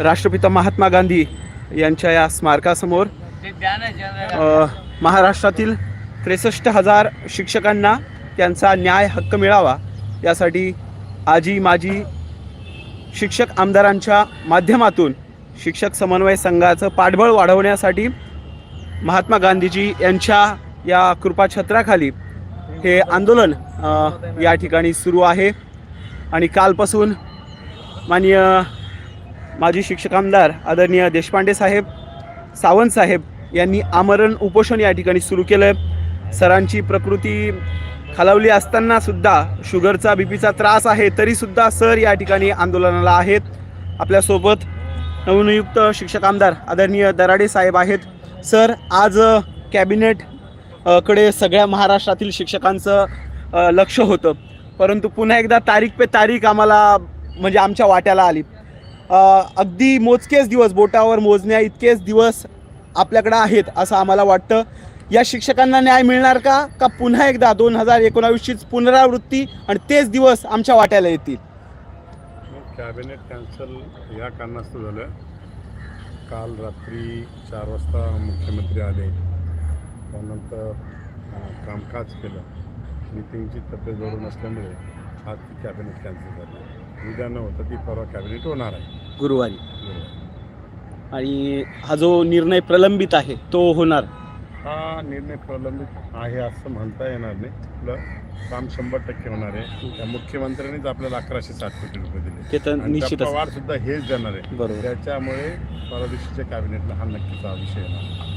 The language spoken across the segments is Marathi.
राष्ट्रपिता महात्मा गांधी यांच्या या स्मारकासमोर महाराष्ट्रातील त्रेसष्ट हजार शिक्षकांना त्यांचा न्याय हक्क मिळावा यासाठी आजी माजी शिक्षक आमदारांच्या माध्यमातून शिक्षक समन्वय संघाचं पाठबळ वाढवण्यासाठी महात्मा गांधीजी यांच्या या कृपाछत्राखाली हे आंदोलन या ठिकाणी सुरू आहे. आणि कालपासून माननीय माजी शिक्षक आमदार आदरणीय देशपांडे साहेब सावंत साहेब यांनी आमरण उपोषण या ठिकाणी सुरू केलं सरांची प्रकृती खालावली असताना सुद्धा शुगरचा बीपीचा त्रास आहे तरीसुद्धा सर या ठिकाणी आंदोलनाला आहेत. आपल्यासोबत नवनियुक्त शिक्षक आमदार आदरणीय दराडे साहेब आहेत. सर आज कॅबिनेटकडे सगळ्या महाराष्ट्रातील शिक्षकांचं लक्ष होतं. परंतु पुन्हा एकदा तारीख पे तारीख आम्हाला म्हणजे आमच्या वाट्याला आली. अगदी मोजकेच दिवस बोटावर मोजण्या इतकेच दिवस आपल्याकडं आहेत असं आम्हाला वाटतं. या शिक्षकांना न्याय मिळणार का? का पुन्हा एकदा दोन हजार एकोणावीसचीच पुनरावृत्ती आणि तेच दिवस आमच्या वाट्याला येतील? कॅबिनेट कॅन्सल या कारणास्तव झालं. काल रात्री चार वाजता मुख्यमंत्री आले. त्यानंतर कामकाज केलं. मिटिंगची तब्येत जोडून असल्यामुळे आज ती कॅबिनेट कॅन्सल झाली. उद्या न होतं ती परवा कॅबिनेट होणार आहे. गुरुवारी. आणि हा जो निर्णय प्रलंबित आहे तो होणार? हा निर्णय प्रलंबित आहे असं म्हणता येणार नाही. आपलं काम शंभर टक्के होणार आहे. त्या मुख्यमंत्र्यांनीच आपल्याला अकराशे साठ कोटी रुपये दिले. ते तर आणि त्या निश्चितच पवार सुद्धा हेच देणार आहे. बरोबर. त्याच्यामुळे परवा दिवशीच्या कॅबिनेटला हा नक्कीच विषय येणार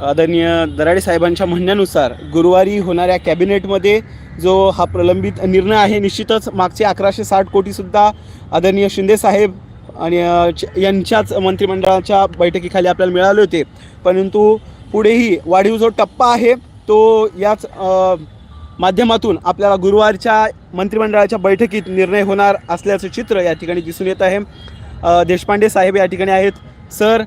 आदरणीय दराडे साहेबांच्या म्हणण्यानुसार गुरुवारी होणाऱ्या कॅबिनेटमध्ये जो हा प्रलंबित निर्णय आहे निश्चितच मागचे अकराशे साठ कोटीसुद्धा आदरणीय शिंदे साहेब आणि च- यांच्याच मंत्रिमंडळाच्या बैठकीखाली आपल्याला मिळाले होते. परंतु पुढेही वाढीव जो टप्पा आहे तो याच माध्यमातून आपल्याला गुरुवारच्या मंत्रिमंडळाच्या बैठकीत निर्णय होणार असल्याचं चित्र या ठिकाणी दिसून येत आहे. देशपांडे साहेब या ठिकाणी आहेत. सर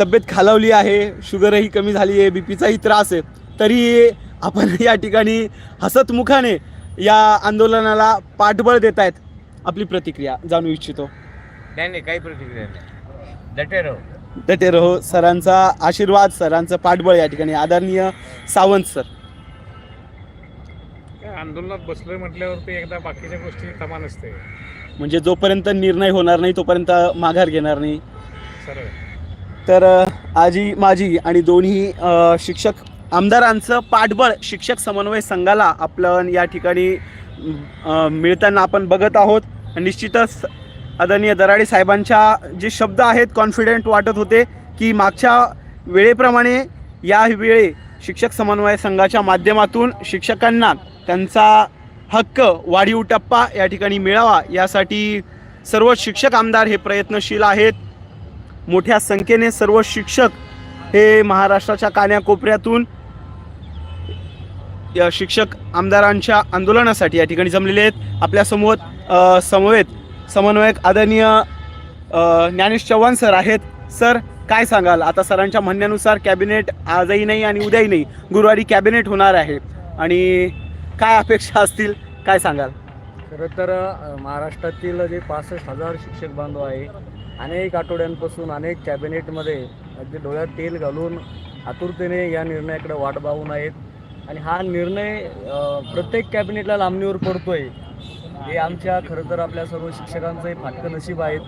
तब्येत खालावली आहे शुगरही कमी झाली आहे बी पीचाही त्रास आहे. तरी आपण या ठिकाणी हसतमुखाने या आंदोलनाला पाठबळ देत आहेत आपली प्रतिक्रिया जाणू इच्छितो. नाही काही प्रतिक्रिया नाही. डटे राहू. डटे रहो. सरांचा आशीर्वाद सरांचं पाठबळ या ठिकाणी. आदरणीय सावंत सर. आंदोलनात बसलोय म्हटल्यावर ते एकदा बाकीच्या गोष्टी तमा नसते म्हणजे जोपर्यंत निर्णय होणार नाही तोपर्यंत माघार घेणार नाही. सरळ तर आजी माझी आणि दोन्ही अ, शिक्षक आमदारांचं पाठबळ शिक्षक समन्वय संघाला आपलं या ठिकाणी अ, मिळताना आपण बघत आहोत. निश्चितच आदरणीय दराडे साहेबांच्या जे शब्द आहेत कॉन्फिडेंट वाटत होते की मागच्या वेळेप्रमाणे या वेळे शिक्षक समन्वय संघाच्या माध्यमातून शिक्षकांना त्यांचा हक्क वाढीव टप्पा या ठिकाणी मिळावा यासाठी सर्व शिक्षक आमदार हे प्रयत्नशील आहेत. मोठ्या संख्येने सर्व शिक्षक हे महाराष्ट्राच्या कान्याकोपऱ्यातून या शिक्षक आमदारांच्या आंदोलनासाठी या ठिकाणी जमलेले आहेत. आपल्यासमोर समवेत समन्वयक आदरणीय ज्ञानेश चव्हाण सर आहेत. सर काय सांगाल? आता सरांच्या म्हणण्यानुसार कॅबिनेट आजही नाही आणि उद्याही नाही. गुरुवारी कॅबिनेट होणार आहे. आणि काय अपेक्षा असतील? काय सांगाल? खरं तर महाराष्ट्रातील जे पासष्ट हजार शिक्षक बांधव आहे अनेक आठवड्यांपासून अनेक कॅबिनेटमध्ये अगदी डोळ्यात तेल घालून आतुरतेने या निर्णयाकडे वाट पाहून आहेत. आणि हा निर्णय प्रत्येक कॅबिनेटला लांबणीवर पडतोय. हे आमच्या खरं तर आपल्या सर्व शिक्षकांचं हे फाटकं नशीब आहेत.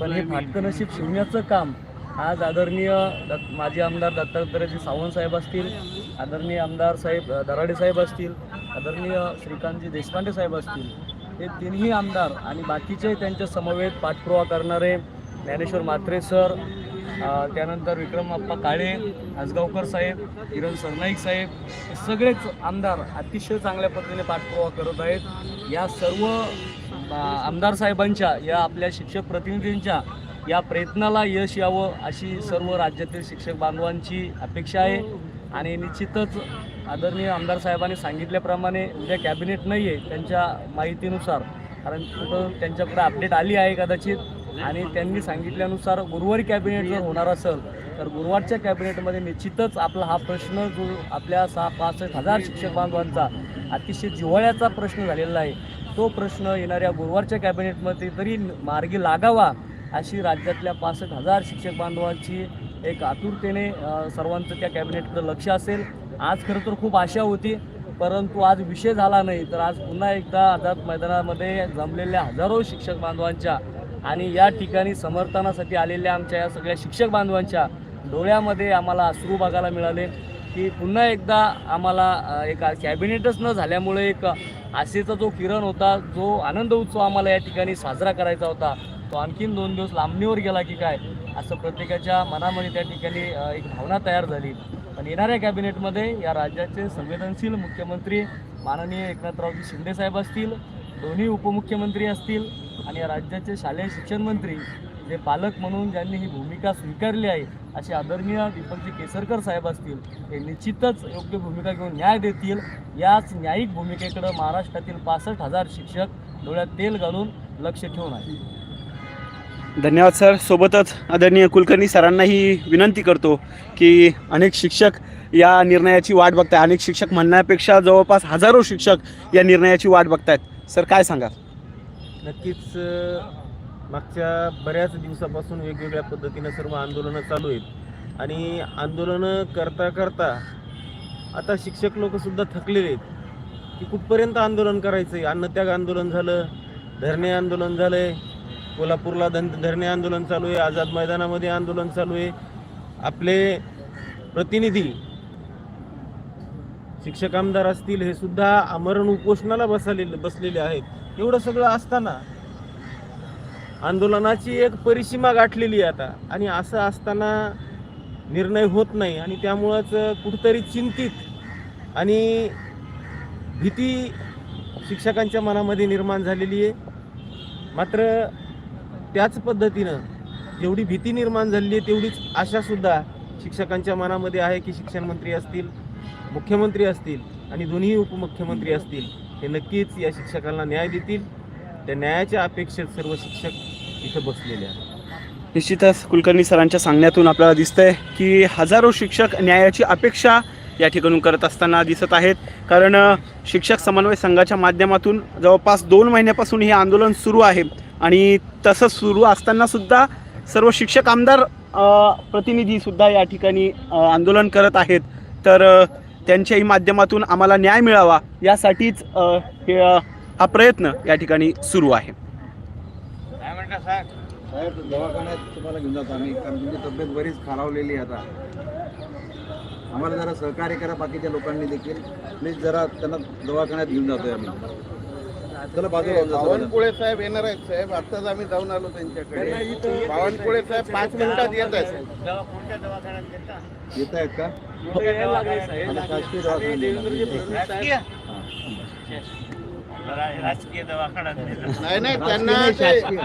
पण हे फाटकं नशीब शिवण्याचं काम आज आदरणीय दत्त माजी आमदार दत्तात्रयजी सावंत साहेब असतील आदरणीय आमदार साहेब दराडे साहेब असतील आदरणीय श्रीकांतजी देशपांडे साहेब असतील हे तिन्ही आमदार आणि बाकीचे त्यांच्या समवेत पाठपुरावा करणारे ज्ञानेश्वर म्हात्रे सर त्यानंतर विक्रम अप्पा काळे आसगावकर साहेब किरण सरनाईक साहेब हे सगळेच आमदार अतिशय चांगल्या पद्धतीने पाठपुरावा करत आहेत. या सर्व आमदार साहेबांच्या या आपल्या शिक्षक प्रतिनिधींच्या या प्रयत्नाला यश यावं अशी सर्व राज्यातील शिक्षक बांधवांची अपेक्षा आहे. आणि निश्चितच आदरणीय आमदार साहेबांनी सांगितल्याप्रमाणे उद्या कॅबिनेट नाही आहे त्यांच्या माहितीनुसार कारण कुठं त्यांच्याकडे अपडेट आली आहे कदाचित. आणि त्यांनी सांगितल्यानुसार गुरुवारी कॅबिनेट जर होणार असेल तर गुरुवारच्या कॅबिनेटमध्ये निश्चितच आपला हा प्रश्न जो आपल्या सहा पासष्ट हजार शिक्षक बांधवांचा अतिशय जिव्हाळ्याचा प्रश्न झालेला आहे तो प्रश्न येणाऱ्या गुरुवारच्या कॅबिनेटमध्ये तरी मार्गी लागावा अशी राज्यातल्या पासष्ट हजार शिक्षक बांधवांची एक आतुरतेने सर्वांचं त्या कॅबिनेटकडे लक्ष असेल. आज खरं तर खूप आशा होती परंतु आज विषय झाला नाही तर आज पुन्हा एकदा आझाद मैदानामध्ये जमलेल्या हजारो शिक्षक बांधवांच्या आणि या ठिकाणी समर्थनासाठी आलेल्या आमच्या या सगळ्या शिक्षक बांधवांच्या डोळ्यामध्ये आम्हाला अश्रू बघायला मिळाले की पुन्हा एकदा आम्हाला एका एक कॅबिनेटच न झाल्यामुळे एक आशेचा जो किरण होता जो आनंद उत्सव आम्हाला या ठिकाणी साजरा करायचा होता तो आणखीन दोन दिवस लांबणीवर गेला की काय असं प्रत्येकाच्या मनामध्ये त्या ठिकाणी एक भावना तयार झाली. पण येणाऱ्या कॅबिनेटमध्ये या राज्याचे संवेदनशील मुख्यमंत्री माननीय एकनाथरावजी शिंदेसाहेब असतील दोन्ही उपमुख्यमंत्री असतील आणि राज्याचे शालेय शिक्षण मंत्री जे पालक म्हणून ज्यांनी ही भूमिका स्वीकारली आहे असे आदरणीय दीपकजी केसरकर साहेब असतील हे निश्चितच योग्य भूमिका घेऊन न्याय देतील. याच न्यायिक भूमिकेकडं महाराष्ट्रातील पासष्ट हजार शिक्षक डोळ्यात तेल घालून लक्ष ठेवून आहे धन्यवाद सर. सोबतच आदरणीय कुलकर्णी सरांनाही विनंती करतो की अनेक शिक्षक या निर्णयाची वाट बघताय. अनेक शिक्षक म्हणण्यापेक्षा जवळपास हजारो शिक्षक या निर्णयाची वाट बघतायत. सर काय सांगा नक्कीच मागच्या बऱ्याच दिवसापासून वेगवेगळ्या पद्धतीनं सर्व आंदोलनं चालू आहेत. आणि आंदोलनं करता करता आता शिक्षक लोकसुद्धा थकलेले आहेत की कुठपर्यंत आंदोलन करायचं आहे अन्नत्याग आंदोलन झालं धरणे आंदोलन झालं आहे कोल्हापूरला धन धरणे आंदोलन चालू आहे आझाद मैदानामध्ये आंदोलन चालू आहे. आपले प्रतिनिधी शिक्षक आमदार असतील हे सुद्धा आमरण उपोषणाला बसलेले बसलेले आहेत. एवढं सगळं असताना आंदोलनाची एक परिसीमा गाठलेली आहे आता. आणि असं असताना निर्णय होत नाही आणि त्यामुळंच कुठंतरी चिंतित आणि भीती शिक्षकांच्या मनामध्ये निर्माण झालेली आहे. मात्र त्याच पद्धतीनं जेवढी भीती निर्माण झालेली आहे तेवढीच आशासुद्धा शिक्षकांच्या मनामध्ये आहे की शिक्षण मंत्री असतील मुख्यमंत्री असतील आणि दोन्ही उपमुख्यमंत्री असतील. हे नक्कीच या शिक्षकांना न्याय देतील. त्या न्यायाच्या अपेक्षेत सर्व शिक्षक इथं बसलेले आहेत. निश्चितच कुलकर्णी सरांच्या सांगण्यातून आपल्याला दिसतंय की हजारो शिक्षक न्यायाची अपेक्षा या ठिकाणून करत असताना दिसत आहेत. कारण शिक्षक समन्वय संघाच्या माध्यमातून जवळपास दोन महिन्यापासून हे आंदोलन सुरू आहे. आणि तसं सुरू असताना सुद्धा सर्व शिक्षक आमदार प्रतिनिधीसुद्धा या ठिकाणी आंदोलन करत आहेत. तर त्यांच्याही माध्यमातून आम्हाला न्याय मिळावा यासाठीच हे हा प्रयत्न या ठिकाणी सुरू आहे. काय म्हणता साहेब? साहेब दवाखान्यात तुम्हाला घेऊन जातो आम्ही कारण तुमची तब्येत बरीच खालावलेली आहे आता. आम्हाला जरा सहकार्य करा बाकीच्या लोकांनी देखील. प्लीज जरा त्यांना दवाखान्यात घेऊन जातोय आम्ही. बावनकुळे साहेब येणार आहेत साहेब. आताच आम्ही जाऊन आलो त्यांच्याकडे. बावनकुळे साहेब पाच मिनिटात येत आहेत. येत आहेत का? आता शासकीय दवाखान्यात राजकीय? नेलं. नाही नाही राजकीय त्यांना नाही, ते- शासकीय.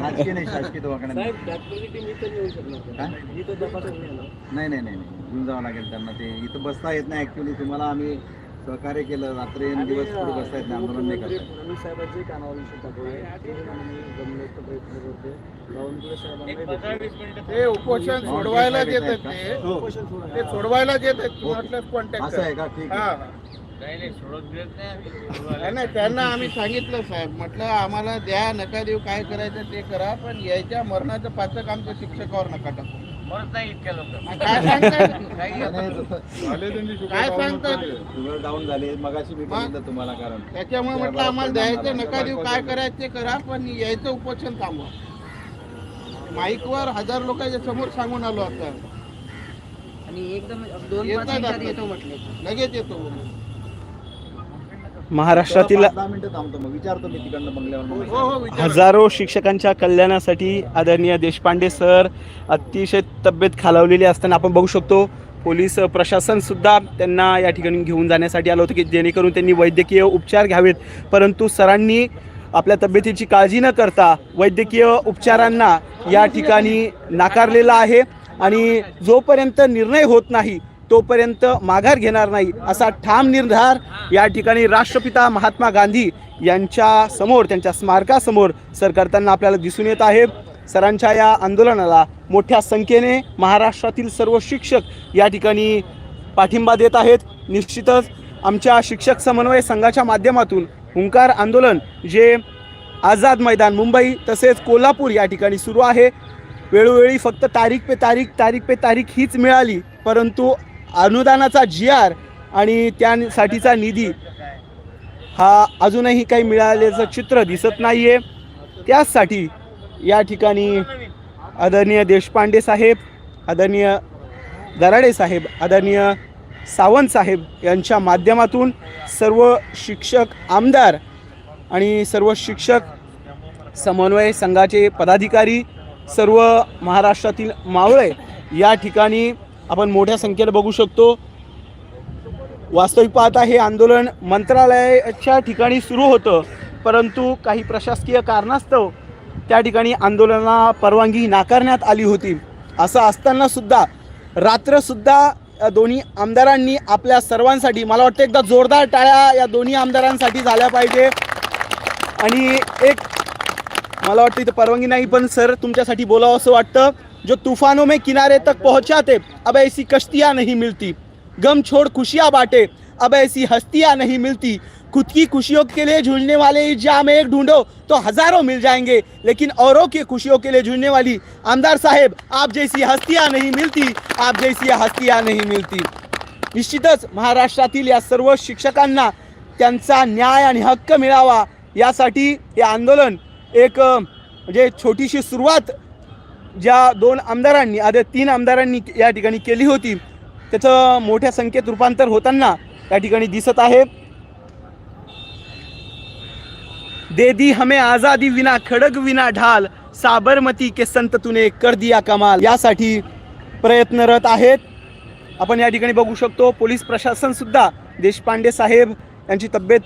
राजकीय नाही शासकीय दवाखान्यात साहेब डॉक्टरची टीम इथं येऊ शकणार काय? इथं तपासत नाही ना. नाही नाही नाही नाही. घेऊन जावं लागेल त्यांना ते. इथं बसता येत नाही ऍक्च्युली तुम्हाला आम्ही सहकार्य केलं रात्री आणि दिवस पुढे बसता येत नाही आंदोलन नाही करता. फडणवीस साहेबांचे कानावर विषय टाकलाय ते उपोषण सोडवायला येत आहेत ते. हो. ते सोडवायला येत आहेत कॉन्टॅक्ट असं आहे का? ठीक हा आहे. नाही नाही सोडत देत नाही नाही, नाही त्यांना आम्ही सांगितलं साहेब. म्हटलं आम्हाला द्या नका देऊ काय करायचं ते करा पण यायच्या मरणाचं पाचक आमच्या शिक्षकावर नका टाकू. मरत नाही इतक्या लोक. काय सांगताय? काय शुगर डाऊन झाले. मगाशी मी बघितलं तुम्हाला कारण. त्याच्यामुळे म्हटलं आम्हाला द्यायचं नका देऊ काय करायचं ते करा पण यायचं उपोषण थांबवा. माईकवर हजार लोकांच्या समोर सांगून आलो आता. आणि एकदम दोन येत पाच आहेत मिनिटात आता. येतो म्हटले. लगेच येतो. महाराष्ट्रातील पाच दहा मिनिटं थांबतो मग विचारतो मी तिकडनं बंगल्यावर मग. हो हो. हजारो शिक्षकांच्या कल्याणासाठी आदरणीय देशपांडे सर अतिशय तब्येत खालावलेली असताना आपण बघू शकतो पोलीस प्रशासन सुद्धा त्यांना या ठिकाणी घेऊन जाण्यासाठी आलं होतं की जेणेकरून त्यांनी वैद्यकीय उपचार घ्यावेत परंतु सरांनी आपल्या तब्येतीची काळजी न करता वैद्यकीय उपचारांना या ठिकाणी नाकारलेलं आहे आणि जोपर्यंत निर्णय होत नाही तोपर्यंत माघार घेणार नाही असा ठाम निर्धार या ठिकाणी राष्ट्रपिता महात्मा गांधी यांच्या समोर त्यांच्या स्मारकासमोर सर करताना आपल्याला दिसून येत आहे. सरांच्या या आंदोलनाला मोठ्या संख्येने महाराष्ट्रातील सर्व शिक्षक या ठिकाणी पाठिंबा देत आहेत. निश्चितच आमच्या शिक्षक समन्वय संघाच्या माध्यमातून हुंकार आंदोलन जे आझाद मैदान मुंबई तसेच कोल्हापूर या ठिकाणी सुरू आहे. वेळोवेळी फक्त तारीख पे तारीख तारीख पे तारीख हीच मिळाली परंतु अनुदानाचा जी आर आणि त्यासाठीचा निधी हा अजूनही काही मिळाल्याचं चित्र दिसत नाही आहे त्याचसाठी या ठिकाणी आदरणीय देशपांडे साहेब आदरणीय दराडे साहेब आदरणीय सावंत साहेब यांच्या माध्यमातून सर्व शिक्षक आमदार आणि सर्व शिक्षक समन्वय संघाचे पदाधिकारी सर्व महाराष्ट्रातील मावळे या ठिकाणी आपण मोठ्या संख्येने बघू शकतो. वास्तविक पाहता हे आंदोलन मंत्रालयाच्या ठिकाणी सुरू होतं परंतु काही प्रशासकीय कारणास्तव त्या ठिकाणी आंदोलनाला परवानगी नाकारण्यात आली होती. असं असतानासुद्धा रात्रसुद्धा या दोन्ही आमदारांनी आपल्या सर्वांसाठी मला वाटतं एकदा जोरदार टाळ्या या दोन्ही आमदारांसाठी झाल्या पाहिजे. आणि एक मला वाटतं इथं परवानगी नाही पण सर तुमच्यासाठी बोलावं असं वाटतं. जो तूफानों में किनारे तक पहुंचाते अब ऐसी कश्तियाँ नहीं मिलती। गम छोड़ खुशियाँ बांटे अब ऐसी हस्तियाँ नहीं मिलती। खुद की खुशियों के लिए झूलने वाले इस जाम में एक ढूंढो तो हजारों मिल जाएंगे लेकिन औरों की खुशियों के लिए झूलने वाली आमदार साहेब आप जैसी हस्तियाँ नहीं मिलती आप जैसी हस्तियाँ नहीं मिलती। निश्चितच महाराष्ट्रातील या सर्व शिक्षकांना त्यांचा न्याय आणि हक्क मिळावा यासाठी हे आंदोलन एक म्हणजे छोटीशी सुरुवात ज्या दोन आमदारांनी आधी तीन आमदारांनी या ठिकाणी केली होती त्याचं मोठ्या संख्येत रूपांतर होताना या ठिकाणी दिसत आहे. दे दी हमें आजादी विना खडग विना ढाल साबरमती के संत तुने कर दिया कमाल. यासाठी प्रयत्नरत आहेत. आपण या ठिकाणी बघू शकतो पोलीस प्रशासन सुद्धा देशपांडे साहेब यांची तब्येत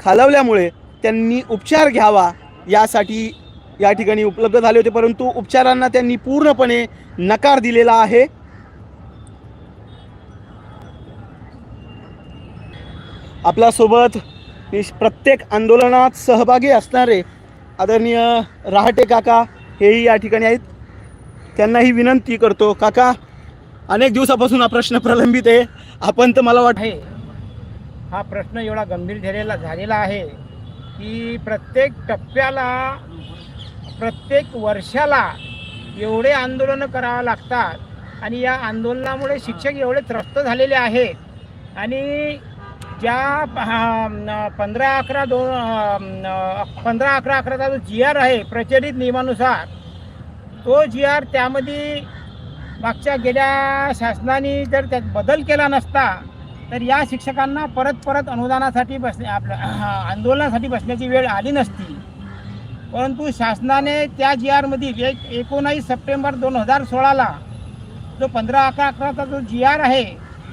खालावल्यामुळे त्यांनी उपचार घ्यावा यासाठी या ठिकाणी उपलब्ध झाले होते परंतु उपचारांना त्यांनी पूर्णपणे नकार दिलेला आहे. आपल्यासोबत प्रत्येक आंदोलनात सहभागी असणारे आदरणीय रहाटे काका हेही या ठिकाणी आहेत. त्यांनाही विनंती करतो काका अनेक दिवसापासून हा प्रश्न प्रलंबित आहे. आपण तर मला वाटतं हा प्रश्न एवढा गंभीर झालेला झालेला आहे की प्रत्येक टप्प्याला प्रत्येक वर्षाला एवढे आंदोलनं करावं लागतात. आणि या आंदोलनामुळे शिक्षक एवढे त्रस्त झालेले आहेत. आणि ज्या पंधरा अकरा दोन पंधरा अकरा अकराचा जो जी आर आहे प्रचलित नियमानुसार तो जी आर त्यामध्ये मागच्या गेल्या शासनाने जर त्यात बदल केला नसता तर या शिक्षकांना परत परत अनुदानासाठी बसणे आपल्या आंदोलनासाठी बसण्याची वेळ आली नसती. परंतु शासनाने त्या जी आरमधील एक एकोणावीस सप्टेंबर दोन हजार सोळाला जो पंधरा अकरा अकराचा जो जी आर आहे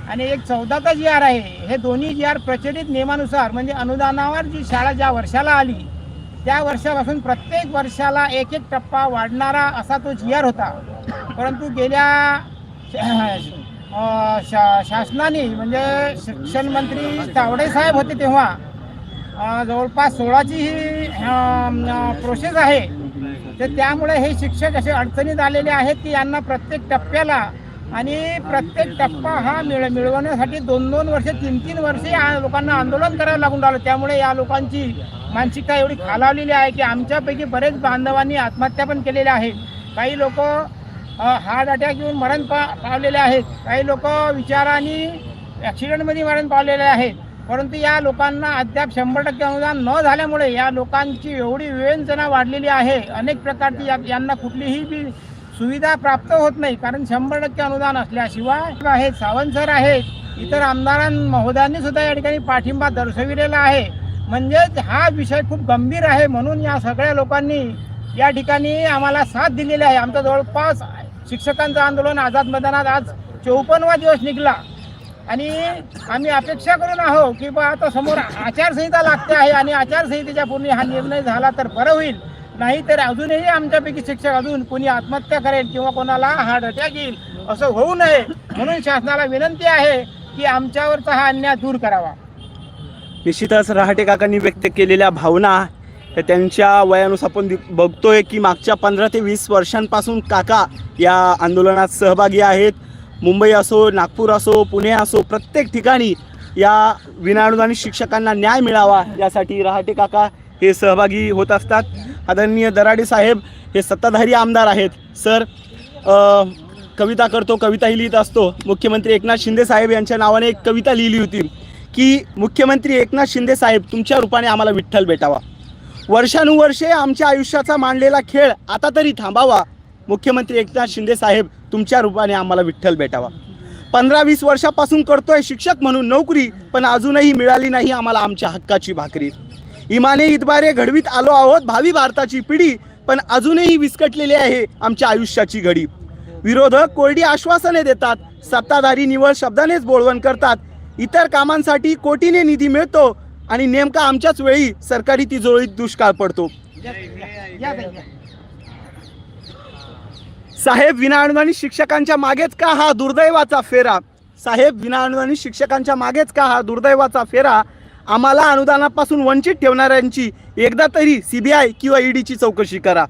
आणि एक चौदाचा जी आर आहे हे दोन्ही जी आर प्रचलित नियमानुसार म्हणजे अनुदानावर जी शाळा ज्या वर्षाला आली त्या वर्षापासून प्रत्येक वर्षाला एक एक टप्पा वाढणारा असा तो जी आर होता. परंतु गेल्या शा शासनाने म्हणजे शिक्षण मंत्री तावडे साहेब होते तेव्हा जवळपास सोळाची ही प्रोसेस आहे. तर त्यामुळे हे शिक्षक असे अडचणीत आलेले आहेत की यांना प्रत्येक टप्प्याला आणि प्रत्येक टप्पा हा मिळ मिळवण्यासाठी दोन दोन वर्षे तीन तीन वर्षे या लोकांना आंदोलन करायला लागून राहिलं. त्यामुळे या लोकांची मानसिकता एवढी खालावलेली आहे की आमच्यापैकी बरेच बांधवांनी आत्महत्या पण केलेल्या आहेत. काही लोक हार्ट अटॅक येऊन मरण पा पावलेले आहेत. काही लोक विचाराने ॲक्सिडेंटमध्ये मरण पावलेले आहेत. परंतु या लोकांना अद्याप शंभर टक्के अनुदान न झाल्यामुळे या लोकांची एवढी विवेचना वाढलेली आहे. अनेक प्रकारची या यांना कुठलीही बी सुविधा प्राप्त होत नाही कारण शंभर टक्के अनुदान असल्याशिवाय आहेत सावंत सर आहेत इतर आमदारां महोदयांनी सुद्धा या ठिकाणी पाठिंबा दर्शविलेला आहे. म्हणजेच हा विषय खूप गंभीर आहे म्हणून या सगळ्या लोकांनी या ठिकाणी आम्हाला साथ दिलेली आहे. आमचं जवळपास शिक्षकांचं आंदोलन आझाद मैदानात आज चौपन्नवा दिवस निघाला. आणि आम्ही अपेक्षा करून आहो की बा आता समोर आचारसंहिता लागते आहे आणि आचारसंहितेच्या पूर्वी हा निर्णय झाला तर बरं होईल. नाही तर अजूनही आमच्यापैकी शिक्षक अजून कोणी आत्महत्या करेल किंवा कोणाला हार्ट अटॅक येईल असं होऊ नये. म्हणून शासनाला विनंती आहे की आमच्यावरचा हा अन्याय दूर करावा. निश्चितच रहाटे काकांनी व्यक्त केलेल्या भावना त्यांच्या वयानुसार आपण बघतोय की मागच्या पंधरा ते वीस वर्षांपासून काका या आंदोलनात सहभागी आहेत. मुंबई असो नागपूर असो पुणे असो प्रत्येक ठिकाणी या विनाअनुदानित शिक्षकांना न्याय मिळावा यासाठी रहाटे काका हे सहभागी होत असतात. आदरणीय दराडे साहेब हे सत्ताधारी आमदार आहेत. सर कविता करतो कविताही लिहित असतो. मुख्यमंत्री एकनाथ शिंदे साहेब यांच्या नावाने एक कविता लिहिली होती की मुख्यमंत्री एकनाथ शिंदे साहेब तुमच्या रूपाने आम्हाला विठ्ठल भेटावा. वर्षानुवर्षे आमच्या आयुष्याचा मांडलेला खेळ आता तरी थांबावा. मुख्यमंत्री एकनाथ शिंदे साहेब तुमच्या रूपाने आम्हाला विठ्ठल भेटावा. पंधरा वीस वर्षापासून करतोय शिक्षक म्हणून नोकरी पण अजूनही मिळाली नाही आम्हाला आमच्या हक्काची भाकरी. इमाने इतबारे घडवीत आलो आहोत भावी भारताची पिढी पण अजूनही विस्कटलेली आहे आमच्या आयुष्याची घडी. विरोधक कोरडी आश्वासने देतात सत्ताधारी निवळ शब्दानेच बोळवण करतात. इतर कामांसाठी कोटीने निधी मिळतो आणि नेमका आमच्याच वेळी सरकारी तिजोरीत दुष्काळ पडतो. या या. साहेब विनाअनुदानित शिक्षकांच्या मागेच का हा दुर्दैवाचा फेरा? साहेब विनाअनुदानित शिक्षकांच्या मागेच का हा दुर्दैवाचा फेरा? आम्हाला अनुदानापासून वंचित ठेवणाऱ्यांची एकदा तरी सीबीआय किंवा ईडीची चौकशी करा.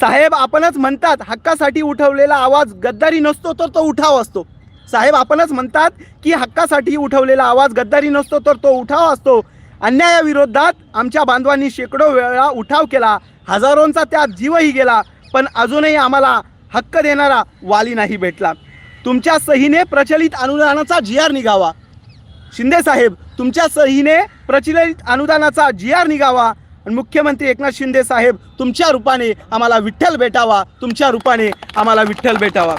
साहेब आपणच म्हणतात हक्कासाठी उठवलेला आवाज गद्दारी नसतो तर तो उठाव असतो. साहेब आपणच म्हणतात की हक्कासाठी उठवलेला आवाज गद्दारी नसतो तर तो उठाव असतो. अन्यायाविरोधात आमच्या बांधवांनी शेकडो वेळा उठाव केला हजारोंचा त्यात जीवही गेला. पण अजूनही आम्हाला हक्क देणारा वाली नाही भेटला. तुमच्या सहीने प्रचलित अनुदानाचा जी आर निघावा. शिंदे साहेब तुमच्या सहीने प्रचलित अनुदानाचा जी आर निघावा. आणि मुख्यमंत्री एकनाथ शिंदे साहेब तुमच्या रूपाने आम्हाला विठ्ठल भेटावा. तुमच्या रूपाने आम्हाला विठ्ठल भेटावा.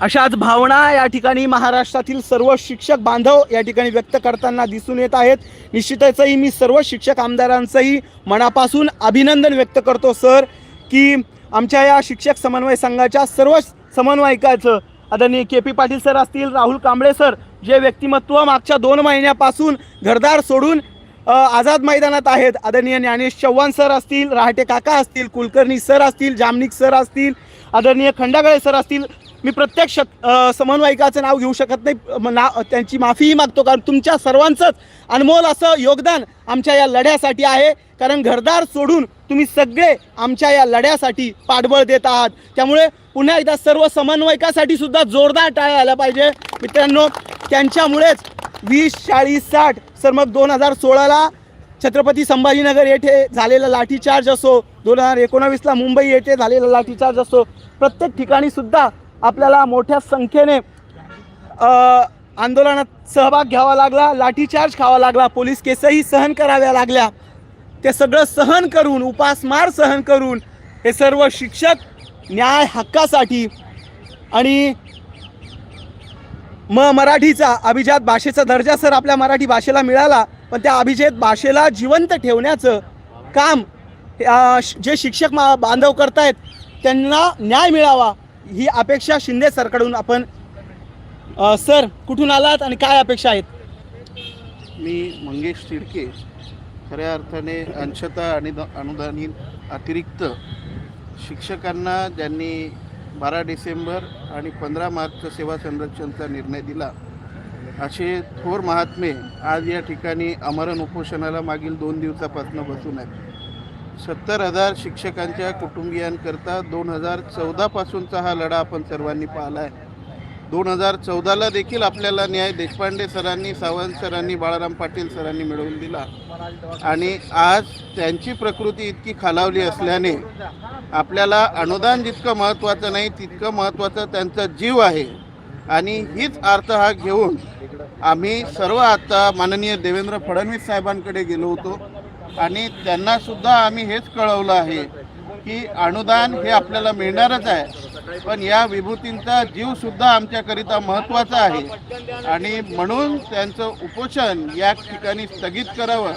अशाच भावना या ठिकाणी महाराष्ट्रातील सर्व शिक्षक बांधव या ठिकाणी व्यक्त करताना दिसून येत आहेत. निश्चितचही मी सर्व शिक्षक आमदारांचंही मनापासून अभिनंदन व्यक्त करतो सर की आमच्या या शिक्षक समन्वय संघाच्या सर्व समन्वयकाचं आदरणीय के पी पाटील सर असतील राहुल कांबळे सर जे व्यक्तिमत्व मागच्या दोन महिन्यापासून घरदार सोडून आझाद मैदानात आहेत. आदरणीय ज्ञानेश चव्हाण सर असतील रहाटे काका असतील कुलकर्णी सर असतील जामनिक सर असतील आदरणीय खंडागळे सर असतील मी प्रत्येक शक समन्वयकाचं नाव घेऊ शकत नाही. ना त्यांची माफीही मागतो कारण तुमच्या सर्वांचंच अनमोल असं योगदान आमच्या या लढ्यासाठी आहे. कारण घरदार सोडून तुम्ही सगळे आमच्या या लढ्यासाठी पाठबळ देत आहात. त्यामुळे पुन्हा एकदा सर्व समन्वयकासाठी सुद्धा जोरदार टाळ्या आल्या पाहिजे. मित्रांनो त्यांच्यामुळेच वीस चाळीस साठ सर मग दोन हजार सोळाला छत्रपती संभाजीनगर येथे झालेला लाठीचार्ज असो दोन हजार एकोणावीसला मुंबई येथे झालेला लाठीचार्ज असो प्रत्येक ठिकाणी सुद्धा आपल्याला मोठ्या संख्येने आंदोलनात सहभाग घ्यावा लागला लाठीचार्ज खावा लागला पोलीस केसही सहन कराव्या लागल्या. ते सगळं सहन करून उपासमार सहन करून हे सर्व शिक्षक न्याय हक्कासाठी आणि म मराठीचा अभिजात भाषेचा दर्जा सर आपल्या मराठी भाषेला मिळाला पण त्या अभिजात भाषेला जिवंत ठेवण्याचं काम श- जे शिक्षक मा बांधव करतायत त्यांना न्याय मिळावा. ही अपेक्षा शिंदे सरकडून आपण सर कुठून आलात आणि काय अपेक्षा आहेत? मी मंगेश तिडके. खऱ्या अर्थाने अंशता आणि अनुदानित अतिरिक्त शिक्षकांना ज्यांनी बारा डिसेंबर आणि पंधरा मार्च सेवा संरक्षणचा निर्णय दिला असे थोर महात्मे आज या ठिकाणी अमरण उपोषणाला मागील दोन दिवसापासून बसून आहेत. सत्तर हजार शिक्षकांच्या कुटुंबियांकरता दोन हजार चौदापासूनचा हा लढा आपण सर्वांनी पाहिला आहे दोन हजार चौदाला देखील आपल्याला न्याय देशपांडे सरांनी सावंत सरांनी बाळाराम पाटील सरांनी मिळवून दिला. आणि आज त्यांची प्रकृती इतकी खालावली असल्याने आपल्याला अनुदान जितकं महत्त्वाचं नाही तितकं महत्त्वाचं त्यांचा जीव आहे. आणि हीच अर्थ हा घेऊन आम्ही सर्व आता माननीय देवेंद्र फडणवीस साहेबांकडे गेलो होतो. आणि त्यांनासुद्धा आम्ही हेच कळवलं आहे की अनुदान हे आपल्याला मिळणारच आहे. पण या विभूतींचा जीवसुद्धा आमच्याकरिता महत्त्वाचा आहे. आणि म्हणून त्यांचं उपोषण या ठिकाणी स्थगित करावं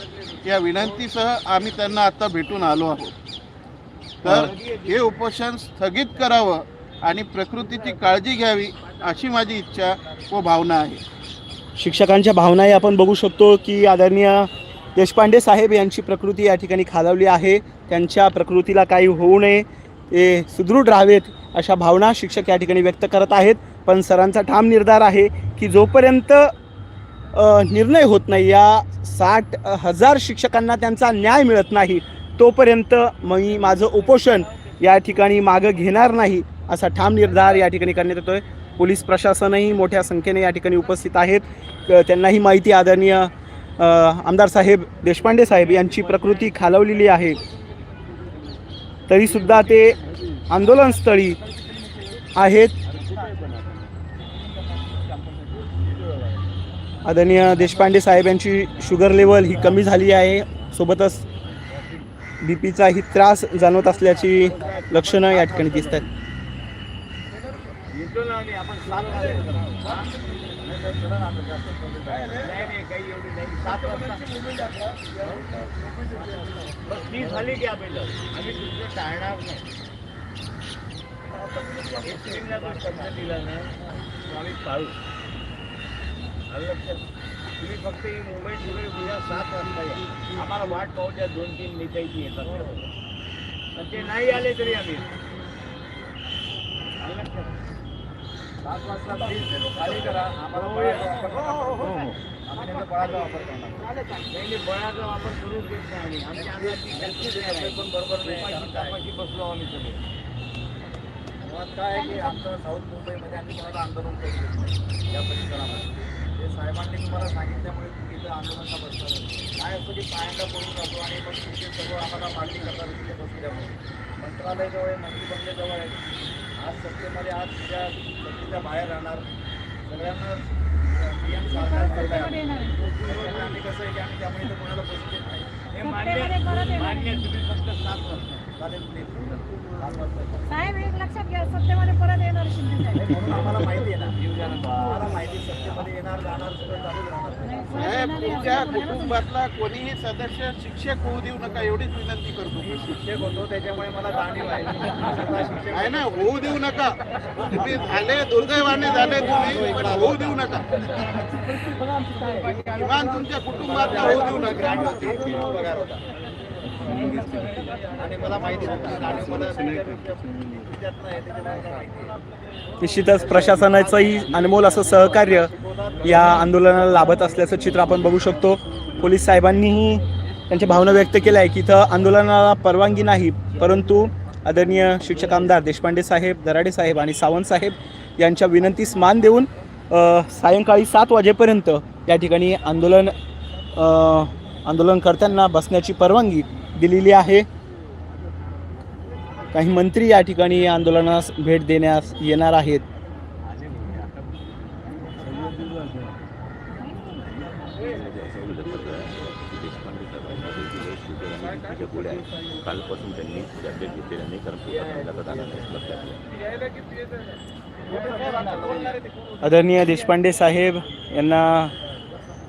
या विनंतीसह आम्ही त्यांना आता भेटून आलो आहोत. तर हे उपोषण स्थगित करावं आणि प्रकृतीची काळजी घ्यावी अशी माझी इच्छा व भावना आहे. शिक्षकांच्या भावनाही आपण बघू शकतो की आदरणीय देशपांडे साहेब यांची प्रकृती या ठिकाणी खालावली आहे. त्यांच्या प्रकृतीला काही होऊ नये. ते सुदृढ राहावेत अशा भावना शिक्षक या ठिकाणी व्यक्त करत आहेत. पण सरांचा ठाम निर्धार आहे की जोपर्यंत निर्णय होत नाही या साठ हजार शिक्षकांना त्यांचा न्याय मिळत नाही तोपर्यंत मी माझं उपोषण या ठिकाणी मागं घेणार नाही असा ठाम निर्धार या ठिकाणी करण्यात येतो आहे पोलीस प्रशासनही मोठ्या संख्येने या ठिकाणी उपस्थित आहेत. त्यांनाही माहिती आदरणीय आमदार साहेब देशपांडे साहेब यांची प्रकृती खालावलेली आहे. तरीसुद्धा ते आंदोलनस्थळी आहेत. आदरणीय देशपांडे साहेब यांची शुगर लेवल ही कमी झाली आहे. सोबतच बी पीचाही त्रास जाणवत असल्याची लक्षणं या ठिकाणी दिसत आहेत. ती झाली की आपल्याला आम्ही तुमचं टाळणार नाही एक स्त्रीला शब्द दिला ना आम्ही पाळू लक्षात? तुम्ही फक्त ही मुंबई पुढे उद्या सात वाजता या आम्हाला वाट पाहू द्या दोन तीन नेत्याची येतात पण ते नाही आले तरी आम्ही लक्षात? सात वाजता प्लीज खाली करा आम्हाला बळाचा वापर करणार. बळाचा वापर करणार नाही बळाचा वापर करूच देत नाही आम्ही आमच्या पण बरोबर नाही बसलो आम्ही सगळे मुळात काय आहे की आमचं साऊथ मुंबईमध्ये आम्ही कोणाला आंदोलन करू या परिसरामध्ये ते साहेबांनी तुम्हाला सांगितल्यामुळे तुम्ही आंदोलनाला बसतात काय असतं की पायांना पडून जातो आणि मग तुमचे सर्व आम्हाला मागणी करतात तिथे बसू मंत्रालयाजवळ आहे मंत्री आहे आज सत्तेमध्ये आज तुझ्या सत्तेच्या बाहेर राहणार. सगळ्यांना आम्ही. त्यामुळे आम्ही कसं आहे की आम्ही त्यामुळे इथं कोणाला बसू देत नाही. हे मान्य मान्य तुम्ही फक्त सात वाजता चालेल सात वाजता साहेब एक लक्षात घ्या सत्तेमध्ये परत येणार शिंदे आम्हाला माहिती आहे ना. आम्हाला माहिती सत्तेमध्ये येणार जाणार सगळं चालू राहणार साहेब तुमच्या कुटुंबातला कोणीही सदस्य शिक्षक होऊ देऊ नका एवढीच विनंती करतो. मी शिक्षक होतो त्याच्यामुळे मला जाणीव आहे. आहे ना? होऊ देऊ नका. तुम्ही झाले दुर्दैवाने झाले तुम्ही पण होऊ देऊ नका. किमान तुमच्या कुटुंबातला होऊ देऊ नका. आणि मला माहिती निश्चितच प्रशासनाचंही अनमोल असं सहकार्य या आंदोलनाला लाभत असल्याचं चित्र आपण बघू शकतो. पोलीस साहेबांनीही त्यांच्या भावना व्यक्त केल्या आहे की इथं आंदोलनाला परवानगी नाही परंतु आदरणीय शिक्षक आमदार देशपांडे साहेब दराडे साहेब आणि सावंत साहेब यांच्या विनंतीस मान देऊन सायंकाळी सात वाजेपर्यंत या ठिकाणी आंदोलन आंदोलनकर्त्यांना बसण्याची परवानगी दिलेली आहे. काही मंत्री या ठिकाणी आंदोलनास भेट देण्यास येणार आहेत. कालपासून त्यांनी टॅब्लेट घेतलेल्या नाही कारण आदरणीय देशपांडे साहेब यांना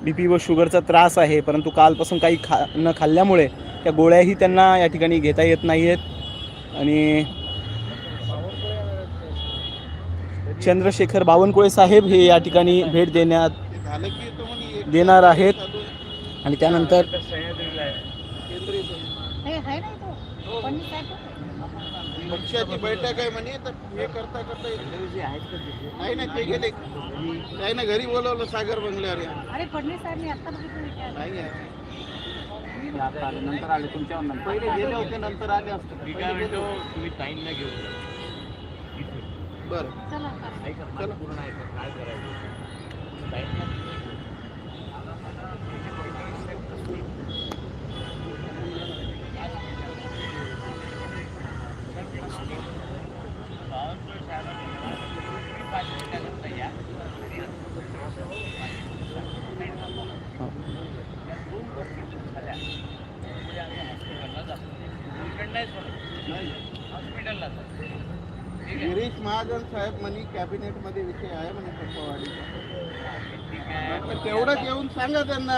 बी पी व शुगरचा त्रास आहे परंतु कालपासून काही खा न खाल्ल्यामुळे त्या गोळ्याही त्यांना या ठिकाणी घेता येत नाही आहेत आणि चंद्रशेखर बावनकुळे साहेब हे या ठिकाणी भेट देण्यात देणार आहेत. आणि त्यानंतर पक्षाची बैठक आहे म्हणे तर हे करता करता नाही ना ते गेले. काही ना घरी बोलवलं सागर बंगल्यावर. या. मी आता आहे. नंतर आले तुमच्या पहिले गेले होते नंतर आले असते मी काय म्हणतो तुम्ही ताईंना घेऊन जा. इथे. बरं चला ऐका मला पूर्ण ऐका काय करायचं हॉस्पिटलला गिरीश महाजन साहेब म्हणे कॅबिनेटमध्ये विषय आहे म्हणे पण तेवढंच येऊन सांगा त्यांना.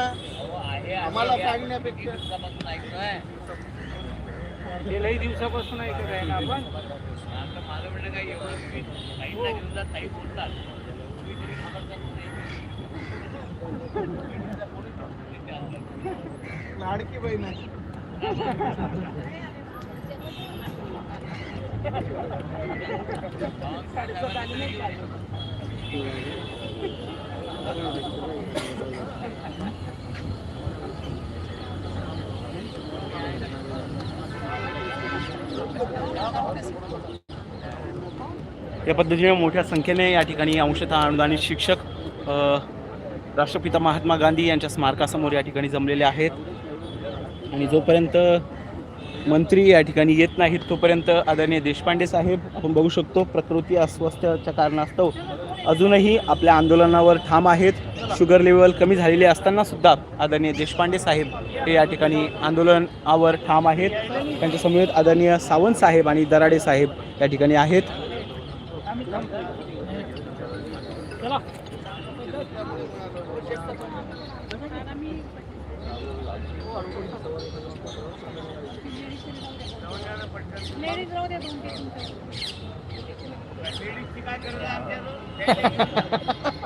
आहे आम्हाला सांगण्यापेक्षा- गेल्याही दिवसापासून ऐकत आहे ना आपण? आता माझं म्हणणं काय एवढं ताई बोलतात. लाडकी बहीण आहे. या पद्धतीने मोठ्या संख्येने या ठिकाणी अंशतः अनुदानित शिक्षक राष्ट्रपिता महात्मा गांधी यांच्या स्मारकासमोर या ठिकाणी जमलेले आहेत. आणि जोपर्यंत मंत्री या ठिकाणी येत नाहीत तोपर्यंत आदरणीय देशपांडे साहेब आपण बघू शकतो प्रकृती अस्वस्थच्या कारणास्तव अजूनही आपल्या आंदोलनावर ठाम आहेत. शुगर लेवल कमी झालेले असताना सुद्धा आदरणीय देशपांडे साहेब हे या ठिकाणी आंदोलनावर ठाम आहेत. त्यांच्यासमवेत आदरणीय सावंत साहेब आणि दराडे साहेब या ठिकाणी आहेत. द्या दोन काय